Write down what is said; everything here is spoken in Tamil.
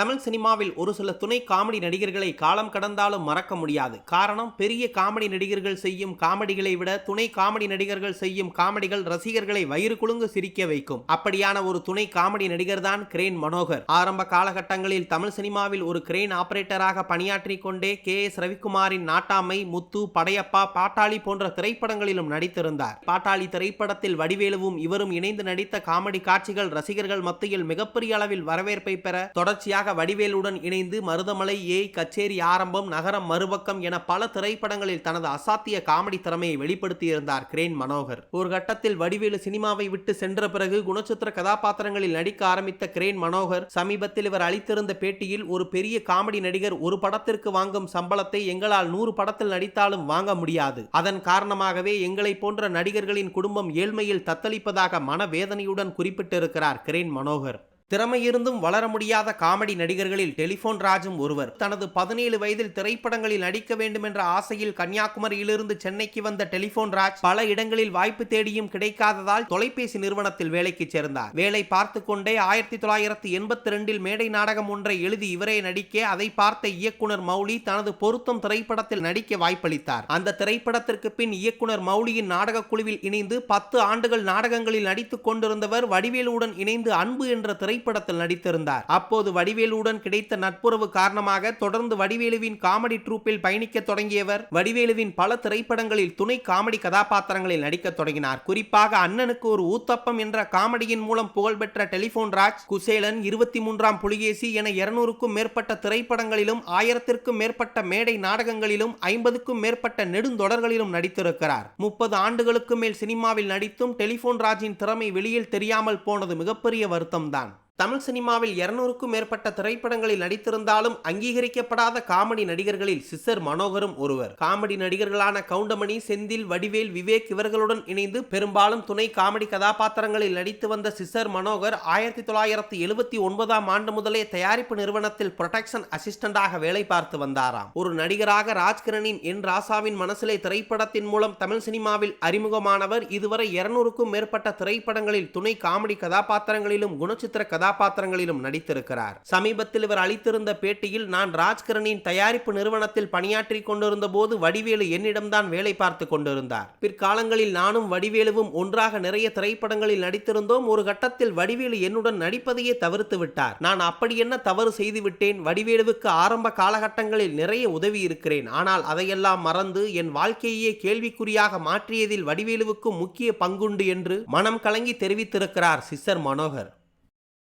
தமிழ் சினிமாவில் ஒரு சில துணை காமெடி நடிகர்களை காலம் கடந்தாலும் மறக்க முடியாது. காரணம் பெரிய காமெடி நடிகர்கள் செய்யும் காமெடிகளை விட துணை காமெடி நடிகர்கள் செய்யும் காமெடிகள் ரசிகர்களை வயிறு குலுங்கு சிரிக்க வைக்கும். அப்படியான ஒரு துணை காமெடி நடிகர் தான் கிரேன் மனோகர். ஆரம்ப காலகட்டங்களில் தமிழ் சினிமாவில் ஒரு கிரேன் ஆபரேட்டராக பணியாற்றிக் கொண்டே கே எஸ் ரவிக்குமாரின் நாட்டாமை முத்து படையப்பா பாட்டாளி போன்ற திரைப்படங்களிலும் நடித்திருந்தார். பாட்டாளி திரைப்படத்தில் வடிவேலுவும் இவரும் இணைந்து நடித்த காமெடி காட்சிகள் ரசிகர்கள் மத்தியில் மிகப்பெரிய அளவில் வரவேற்பை பெற தொடர்ச்சியாக வடிவேலுடன் இணைந்து மருதமலை ஏய் கச்சேரி ஆரம்பம் நகரம் மறுபக்கம் என பல திரைப்படங்களில் தனது அசாத்திய காமெடி திறமையை வெளிப்படுத்தியிருந்தார் கிரேன் மனோகர். ஒரு கட்டத்தில் வடிவேலு சினிமாவை விட்டு சென்ற பிறகு குணச்சித்திர கதாபாத்திரங்களில் நடிக்க ஆரம்பித்த கிரேன் மனோகர் சமீபத்தில் இவர் அளித்திருந்த பேட்டியில் ஒரு பெரிய காமெடி நடிகர் ஒரு படத்திற்கு வாங்கும் சம்பளத்தை எங்களால் நூறு படத்தில் நடித்தாலும் வாங்க முடியாது. அதன் காரணமாகவே எங்களை போன்ற நடிகர்களின் குடும்பம் ஏழ்மையில் தத்தளிப்பதாக மனவேதனையுடன் குறிப்பிட்டிருக்கிறார் கிரேன் மனோகர். திறமையிருந்தும் வளர முடியாத காமெடி நடிகர்களில் டெலிபோன் ராஜும் ஒருவர். தனது பதினேழு வயதில் திரைப்படங்களில் நடிக்க வேண்டும் என்ற ஆசையில் கன்னியாகுமரியிலிருந்து சென்னைக்கு வந்த டெலிபோன் ராஜ் பல இடங்களில் வாய்ப்பு தேடியும் கிடைக்காததால் தொலைபேசி நிறுவனத்தில் வேலைக்கு சேர்ந்தார். வேலை பார்த்து கொண்டே ஆயிரத்தி தொள்ளாயிரத்தி எண்பத்தி ரெண்டில் மேடை நாடகம் ஒன்றை எழுதி இவரே நடிக்க அதை பார்த்த இயக்குனர் மௌலி தனது பொருத்தம் திரைப்படத்தில் நடிக்க வாய்ப்பளித்தார். அந்த திரைப்படத்திற்கு பின் இயக்குனர் மௌலியின் நாடகக் குழுவில் இணைந்து பத்து ஆண்டுகள் நாடகங்களில் நடித்துக் கொண்டிருந்தவர் வடிவேலுடன் இணைந்து அன்பு என்ற திரை திரைப்படத்தில் நடித்திருந்தார். அப்போது வடிவேலுடன் கிடைத்த நட்புறவு காரணமாக தொடர்ந்து வடிவேலுவின் காமெடி ட்ரூப்பில் பயணிக்க தொடங்கியவர். வடிவேலுவின் பல திரைப்படங்களில் துணை காமெடி கதாபாத்திரங்களில் நடிக்க தொடங்கினார். குறிப்பாக அண்ணனுக்கு ஒரு ஊத்தப்பம் என்ற காமெடியின் மூலம் புகழ்பெற்ற டெலிபோன் ராஜ் குசேலன் இருபத்தி மூன்றாம் புலிகேசி என இருநூறுக்கும் மேற்பட்ட திரைப்படங்களிலும் ஆயிரத்திற்கும் மேற்பட்ட மேடை நாடகங்களிலும் ஐம்பதுக்கும் மேற்பட்ட நெடுந்தொடர்களிலும் நடித்திருக்கிறார். முப்பது ஆண்டுகளுக்கு மேல் சினிமாவில் நடித்தும் டெலிபோன் ராஜின் திறமை வெளியில் தெரியாமல் போனது மிகப்பெரிய வருத்தம்தான். தமிழ் சினிமாவில் இருநூறுக்கும் மேற்பட்ட திரைப்படங்களில் நடித்திருந்தாலும் அங்கீகரிக்கப்படாத காமெடி நடிகர்களில் சிசர் மனோகரும் ஒருவர். காமெடி நடிகர்களான கவுண்டமணி செந்தில் வடிவேல் விவேக் இவர்களுடன் இணைந்து பெரும்பாலும் துணை காமெடி கதாபாத்திரங்களில் நடித்து வந்த சிசர் மனோகர் ஆயிரத்தி தொள்ளாயிரத்தி எழுபத்தி ஒன்பதாம் ஆண்டு முதலே தயாரிப்பு நிறுவனத்தில் புரொடக்ஷன் அசிஸ்டண்டாக வேலை பார்த்து வந்தாராம். ஒரு நடிகராக ராஜ்கிரணின் என் ராசாவின் மனசிலே திரைப்படத்தின் மூலம் தமிழ் சினிமாவில் அறிமுகமானவர். இதுவரை இருநூறுக்கும் மேற்பட்ட திரைப்படங்களில் துணை காமெடி கதாபாத்திரங்களிலும் குணச்சித்திர கதாபாத்திரங்களிலும் நடித்திருக்கிறார். சமீபத்தில் இவர் அளித்திருந்த பேட்டியில் நான் ராஜ்கிரனின் தயாரிப்பு நிறுவனத்தில் பணியாற்றிக் கொண்டிருந்த போது வடிவேலு என்னிடம்தான் வேலை பார்த்து கொண்டிருந்தார். பிற்காலங்களில் நானும் வடிவேலுவும் ஒன்றாக நிறைய திரைப்படங்களில் நடித்திருந்தோம். ஒரு கட்டத்தில் வடிவேலு என்னுடன் நடிப்பதையே தவிர்த்து விட்டார். நான் அப்படி என்ன தவறு செய்து விட்டேன்? வடிவேலுவுக்கு ஆரம்ப காலகட்டங்களில் நிறைய உதவி இருக்கிறேன். ஆனால் அதையெல்லாம் மறந்து என் வாழ்க்கையே கேள்விக்குறியாக மாற்றியதில் வடிவேலுவுக்கும் முக்கிய பங்குண்டு என்று மனம் கலங்கி தெரிவித்திருக்கிறார் சிஸ்டர் மனோகர்.